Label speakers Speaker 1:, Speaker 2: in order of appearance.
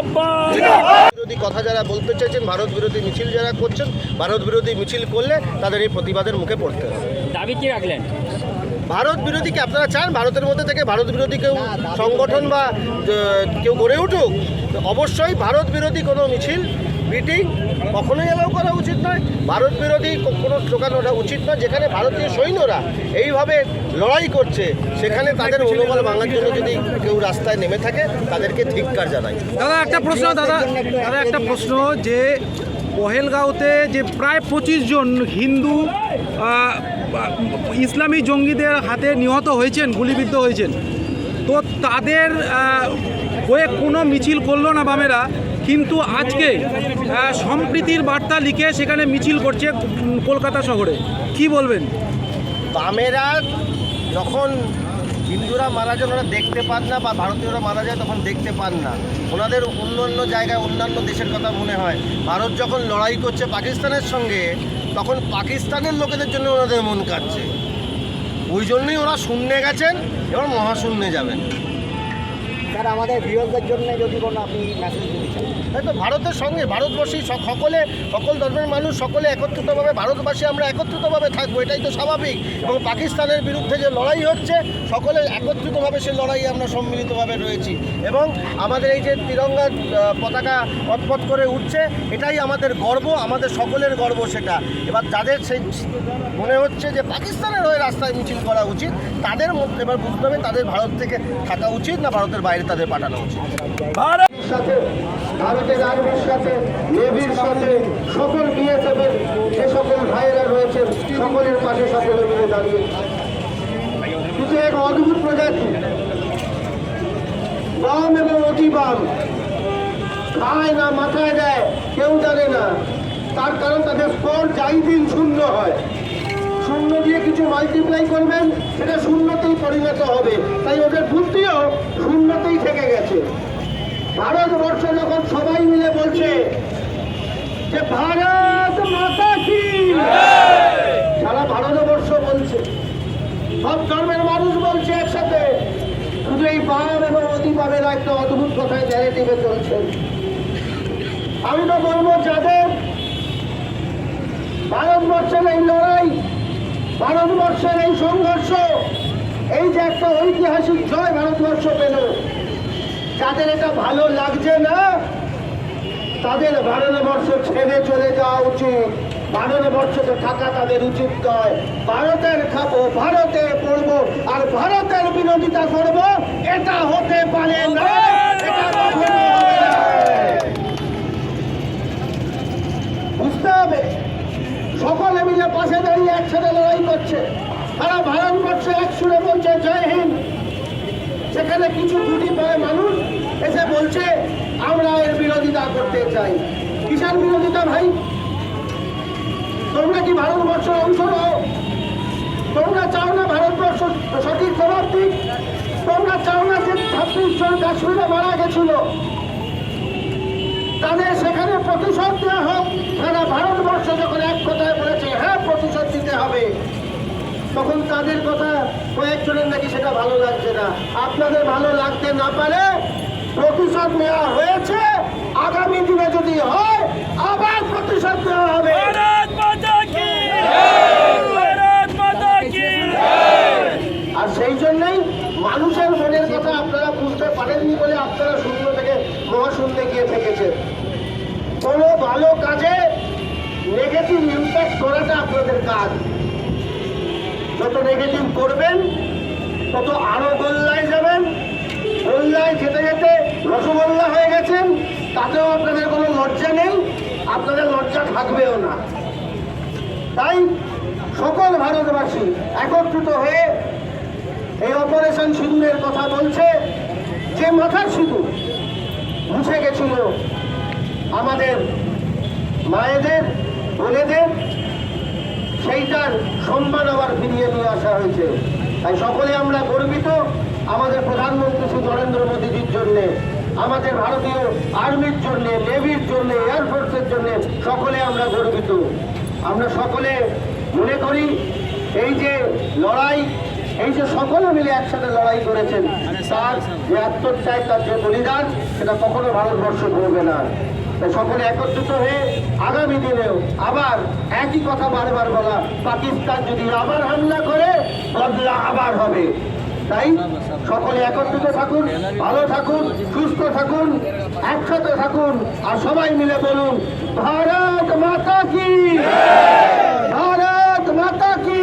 Speaker 1: বিরোধী কথা যারা বলতে চাইছেন ভারত বিরোধী মিছিল যারা করছেন ভারত বিরোধী মিছিল করলে তাদের এই প্রতিবাদের মুখে পড়তে হবে।
Speaker 2: দাবি কি রাখলেন?
Speaker 1: ভারত বিরোধী কি আপনারা চান? ভারতের মধ্যে থেকে ভারত বিরোধী কেউ সংগঠন বা কেউ গড়ে উঠুক? অবশ্যই ভারত বিরোধী কোনো মিছিল মিটিং কখনোই এলাও করা উচিত নয়। ভারত বিরোধী কোনো স্লোগান ওঠা উচিত নয়। যেখানে ভারতীয় সৈন্যরা এইভাবে লড়াই করছে, সেখানে তাদের মনোবল ভাঙার জন্য যদি কেউ রাস্তায় নেমে থাকে, তাদেরকে ধিক্কার জানাই।
Speaker 3: দাদা, একটা প্রশ্ন, দাদা দাদা, একটা প্রশ্ন যে পহেলগাঁওতে যে প্রায় পঁচিশ জন হিন্দু ইসলামী জঙ্গিদের হাতে নিহত হয়েছেন, গুলিবিদ্ধ হয়েছেন, তো তাদের হয়ে কোনো মিছিল করল না বামেরা? কিন্তু আজকে সম্প্রীতির বার্তা লিখে সেখানে মিছিল করছে কলকাতা শহরে। কি বলবেন?
Speaker 1: বামেরা যখন হিন্দুরা মারা যায় ওরা দেখতে পান না, বা ভারতীয়রা মারা যায়, তখন দেখতে পান না। ওনাদের অন্য অন্য জায়গায়, অন্যান্য দেশের কথা মনে হয়। ভারত যখন লড়াই করছে পাকিস্তানের সঙ্গে, তখন পাকিস্তানের লোকেদের জন্য ওনাদের মন কাটছে। ওই জন্যই ওরা শূন্যে গেছেন, এবার মহাশূন্যে যাবেন।
Speaker 4: স্যার আমাদের বিরোধীদের জন্য যদি কোনো আপনি মেসেজ দিতে চান।
Speaker 1: তাই তো ভারতের সঙ্গে ভারতবর্ষী স- সকলে, সকল ধর্মের মানুষ সকলে একত্রিতভাবে, ভারতবাসী আমরা একত্রিতভাবে থাকব, এটাই তো স্বাভাবিক। এবং পাকিস্তানের বিরুদ্ধে যে লড়াই হচ্ছে, সকলে একত্রিতভাবে সে লড়াই আমরা সম্মিলিতভাবে রয়েছি। এবং আমাদের এই যে তিরঙ্গা পতাকা পথপথ করে উঠছে, এটাই আমাদের গর্ব, আমাদের সকলের গর্ব সেটা। এবার যাদের সেই মনে হচ্ছে যে পাকিস্তানের হয়ে রাস্তায় মিছিল করা উচিত, তাদের মধ্যে এবার বুঝতে হবে তাদের ভারত থেকে থাকা উচিত না ভারতের বাইরে তাদের পাঠানো উচিত
Speaker 5: ভারতের আর্মির সাথে নেভির সাথে সকল বিএসএফের যে সকল ভাইয়েরা রয়েছেন সকলের পাশে সকলে মিলে দাঁড়িয়ে। কিন্তু এক অদ্ভুত প্রজাতি বাম এবং অতি বাম খায় না মাথায় দেয় কেউ জানে না। তার কারণ তাদের স্কোর যাই দিন শূন্য হয়। শূন্য দিয়ে কিছু মাল্টিপ্লাই করবেন, সেটা শূন্যতেই পরিণত হবে। তাই ওদের বুদ্ধিও শূন্যতেই থেকে গেছে। ভারতবর্ষ যখন সবাই মিলে বলছে যে ভারত মাতা কি, সারা ভারতবর্ষ বলছে। সব ধর্মের মানুষ বলছে একসাথে। শুধু এই বাম এবং অতিবামের একটা অদ্ভুত কথায় ন্যারেটিভে চলছে। আমি তো বলব, যাদের ভারতবর্ষের এই লড়াই ভারতবর্ষের এই সংঘর্ষ, এই যে একটা ঐতিহাসিক জয় ভারতবর্ষ পেল, যাদের এটা ভালো লাগছে না, তাদের ভারতবর্ষ ছেড়ে চলে যাওয়া উচিত। ভারতবর্ষতে থাকা তাদের উচিত নয়। ভারতের খাব, ভারতে পড়ব, আর ভারতের বিরোধিতা করব, এটা হতে পারে না এটা কখনো হবে না। বুঝতে হবে সকলে মিলে পাশে দাঁড়িয়ে একসাথে লড়াই করছে সারা ভারতবর্ষ এক সুরে বলছে জয় হিন্দ সেখানে কিছু গুটি পায় মানুষ, এসে বলছে, আমরা এর বিরোধিতা করতে চাই। কিসের বিরোধিতা ভাই? তোমরা কি ভারতবর্ষের অংশ নও? তোমরা চাও না ভারতবর্ষ সঠিক জবাব দিক? তোমরা চাও না যে ছাব্বিশ জন কাশ্মীরে মারা গেছিল? তাদের সেখানে প্রতিশোধ দেওয়া হোক সারা ভারতবর্ষ যখন এক কথায় বলেছে হ্যাঁ তখন তাদের কথা কয়েকজনের নাকি সেটা ভালো লাগছে না। আপনাদের ভালো লাগতে না পারে প্রতিশোধ নেওয়া হয়েছে। আগামী দিনে যদি হয় আবার প্রতিশোধ নেওয়া হবে। আর সেই জন্যই মানুষের মনের কথা আপনারা বুঝতে পারেননি বলে আপনারা শূন্য থেকে মহাশূন্যে গিয়ে থেকেছেন। কোনো ভালো কাজে নেগেটিভ ইম্প্যাক্ট করাটা আপনাদের কাজ। যত নেগেটিভ করবেন, তত আরও গোল্লায় যাবেন। গোল্লায় যেতে যেতে রসগোল্লা হয়ে গেছেন, তাতেও আপনাদের কোনো লজ্জা নেই, আপনাদের লজ্জা থাকবেও না। তাই সকল ভারতবাসী একত্রিত হয়ে এই অপারেশন সিঁদুরের কথা বলছে, যে মাথার সিঁদুর মুছে গেছিল আমাদের মায়েদের, বোনেদের সেইটার সম্মান আবার ফিরিয়ে নিয়ে আসা হয়েছে। তাই সকলে আমরা গর্বিত আমাদের প্রধানমন্ত্রী শ্রী নরেন্দ্র মোদীজির জন্যে, আমাদের ভারতীয় আর্মির জন্য, নেভির জন্য এয়ারফোর্সের জন্য সকলে আমরা গর্বিত। আমরা সকলে মনে করি এই যে লড়াই, এই যে সকলে মিলে একসাথে লড়াই করেছেন, তার যে আত্মত্যাগ, তার যে বলিদান, সেটা কখনো ভারতবর্ষ ভুলবে না। সকলে একত্রিত হয়ে আগামী দিনেও আবার একই কথা বারবার বলা, পাকিস্তান যদি আবার হামলা করে, বদলা আবার হবে। তাই সকলে একত্রিত থাকুন, ভালো থাকুন, সুস্থ থাকুন, একসাথে থাকুন, আর সবাই মিলে বলুন, ভারত মাতা কি? ভারত মাতা কি?